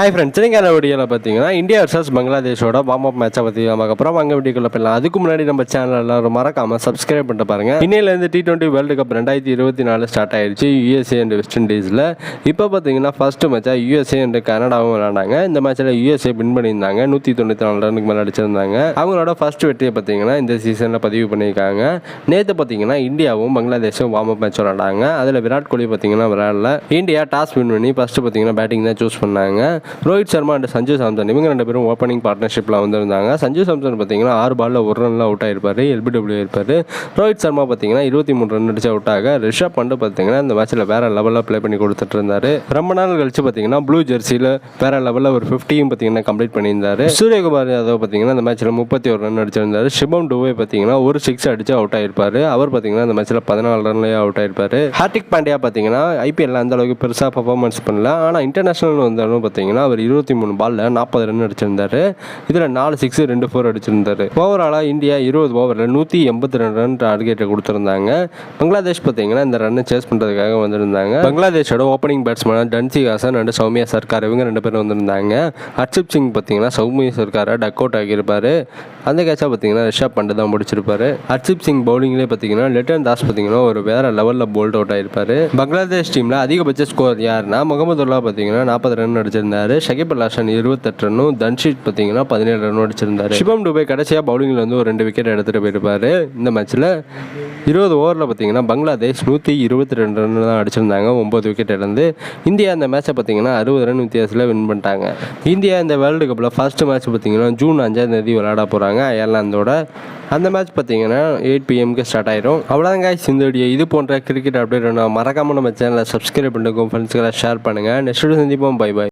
Hi friends இன்னைக்கான வீடியோவில் பார்த்தீங்கன்னா இந்தியா வர்சஸ் பங்களாதேஷோட வார்ம் அப் மேட்சை பற்றி நமக்கு அப்புறம் அங்கே வீடியோக்குள்ள போயிடலாம். அதுக்கு முன்னாடி நம்ம சேனல் எல்லாரும் மறக்காம சப்ஸ்கிரைப் பண்ணிட்டு பாருங்க. இன்னையிலேருந்து டி டுவெண்ட்டி வேர்ல்டு கப் ரெண்டாயிரத்தி இருபத்தி நாலு ஸ்டார்ட் ஆயிடுச்சு யூஎஸ்ஏ அண்ட் வெஸ்ட் இண்டீஸில் இப்போ பார்த்தீங்கன்னா ஃபர்ஸ்ட் மேட்சாக யூஎஸ்ஏ அண்ட் கனடாவும் விளாண்டாங்க இந்த மேட்ச்சில் யூஎஸ்ஏ வின் பண்ணியிருந்தாங்க. நூற்றி தொண்ணூற்றி நாலு ரனுக்கு மேலே அடிச்சிருந்தாங்க. அவங்களோட ஃபர்ஸ்ட் வெற்றியை பார்த்தீங்கன்னா இந்த சீசனில் பதிவு பண்ணியிருக்காங்க. நேற்று பார்த்தீங்கன்னா இந்தியாவும் பங்களாதேஷும் வார்ம் அப் மேட்ச் விளாண்டாங்க அதில் விராட் கோலி பார்த்தீங்கன்னா விளாட்ல இந்தியா டாஸ் வின் பண்ணி ஃபர்ஸ்ட் பார்த்தீங்கன்னா பேட்டிங் தான் சூஸ் பண்ணாங்க. ரோஹித் சர்மா அண்ட் சஞ்சு சாம்சன் இவங்க ரெண்டு பேரும் ஓப்பனிங் பார்ட்னர்ஷிப்பில் வந்திருந்தாங்க. சஞ்சு சாம்சன் பார்த்தீங்கன்னா ஆறு பாலில் ஒரு ரன்ல அவுட் ஆயிருப்பாரு எல்பிடபிள்யூ இருப்பார் ரோஹித் சர்மா பார்த்தீங்கன்னா இருபத்தி மூணு ரன் அடிச்சு அவுட் ஆக ரிஷப் பண்டு பார்த்தீங்கன்னா இந்த மேட்ச்சில் வேற லெவலில் ப்ளே பண்ணி கொடுத்துட்டு இருந்தார். ரொம்ப நாள் கழிச்சு பார்த்தீங்கன்னா ப்ளூ ஜெர்சியில் வேற லெவலில் ஒரு ஃபிஃப்டியும் பார்த்தீங்கன்னா கம்ப்ளீட் பண்ணியிருந்தார். சூரியகுமார் யாதவ் பார்த்தீங்கன்னா இந்த மேட்ச்சில் முப்பத்தி ஒரு ரன் அடிச்சிருந்தாரு. சிவம் டுவே பார்த்தீங்கன்னா ஒரு சிக்ஸ் அடிச்சு அவுட் ஆகிருப்பார் அவர் பார்த்தீங்கன்னா இந்த மேட்ச்சில் பதினாலு ரன்லேயே அவுட் ஆயிருப்பார். ஹார்திக் பாண்டியா பார்த்தீங்கன்னா ஐபிஎல்ல அந்த அளவுக்கு பெருசாக பர்ஃபார்மன்ஸ் பண்ணல. ஆனால் இன்டர்நேஷனல் வந்தாலும் பார்த்தீங்கன்னா அவர் இருபத்தி மூணு பாலில் நாற்பது ரன் அடிச்சிருந்தார். இதில் நாலு சிக்ஸ் ரெண்டு ஃபோர் அடிச்சிருந்தார். ஓவராலாக இந்தியா இருபது ஓவரில் நூற்றி எண்பத்தி ரெண்டு ரன் டார்கெட்டை கொடுத்துருந்தாங்க. பங்களாதேஷ் பார்த்தீங்கன்னா இந்த ரன்னை சேஸ் பண்ணுறதுக்காக வந்திருந்தாங்க. பங்களாதேஷோட ஓப்பனிங் பேட்ஸ்மேனாக டன்சி ஹாசன் அண்ட் சௌமியா சர்க்கார் இவங்க ரெண்டு பேரும் வந்திருந்தாங்க. ஹர்ஷிப் சிங் பார்த்தீங்கன்னா சௌமியா சர்க்காரை டக் அவுட் ஆகியிருப்பார். அந்த கேட்சாக பார்த்தீங்கன்னா ரிஷப் பண்டு தான் முடிச்சிருப்பார். ஹர்ஷிப் சிங் பவுலிங்லேயே பார்த்தீங்கன்னா லெட்டன் தாஸ் பார்த்தீங்கன்னா ஒரு வேற லெவலில் போல்ட் அவுட் ஆகிருப்பார் பங்களாதேஷ் டீமில் அதிகபட்ச ஸ்கோர் யாருன்னா முகமதுல்லா பார்த்தீங்கன்னா நாற்பது ரன் அடிச்சிருந்தார். ஷகிப் அல் ஹாசன் இருபத்தெட்டு ரன்னும் தன்ஷித் பார்த்தீங்கன்னா பதினேழு ரன் அடிச்சிருந்தாரு. சிவம் டுபே கடைசியாக பவுலிங்கில் வந்து ஒரு ரெண்டு விக்கெட் எடுத்துகிட்டு போயிருப்பாரு. இந்த மேட்ச்சில் இருபது ஓவரில் பார்த்தீங்கன்னா பங்களாதேஷ் நூற்றி இருபத்தி ரெண்டு ரன் தான் அடிச்சிருந்தாங்க. ஒம்பது விக்கெட் இழந்து இந்தியா இந்த மேட்சை பார்த்தீங்கன்னா அறுபது ரன் வித்தியாசத்தில் வின் பண்ணிட்டாங்க. இந்தியா இந்த வேர்ல்டு கப்பில் ஃபர்ஸ்ட் மேட்ச் பார்த்தீங்கன்னா ஜூன் அஞ்சாம் தேதி விளையாட போகிறாங்க அயர்லாந்தோட அந்த மேட்ச் பார்த்தீங்கன்னா எயிட் பிஎம்க்கு ஸ்டார்ட் ஆயிரும். அவ்வளோதான் guys. இந்த வீடியோ இது போன்ற கிரிக்கெட் அப்டேட் நான் மறக்காமல் நம்ம சேனலை சப்ஸ்கிரைப் பண்ணிட்டு ஃப்ரெண்ட்ஸ்களை ஷேர் பண்ணுங்கள் நெக்ஸ்ட் சந்திப்போம். Bye bye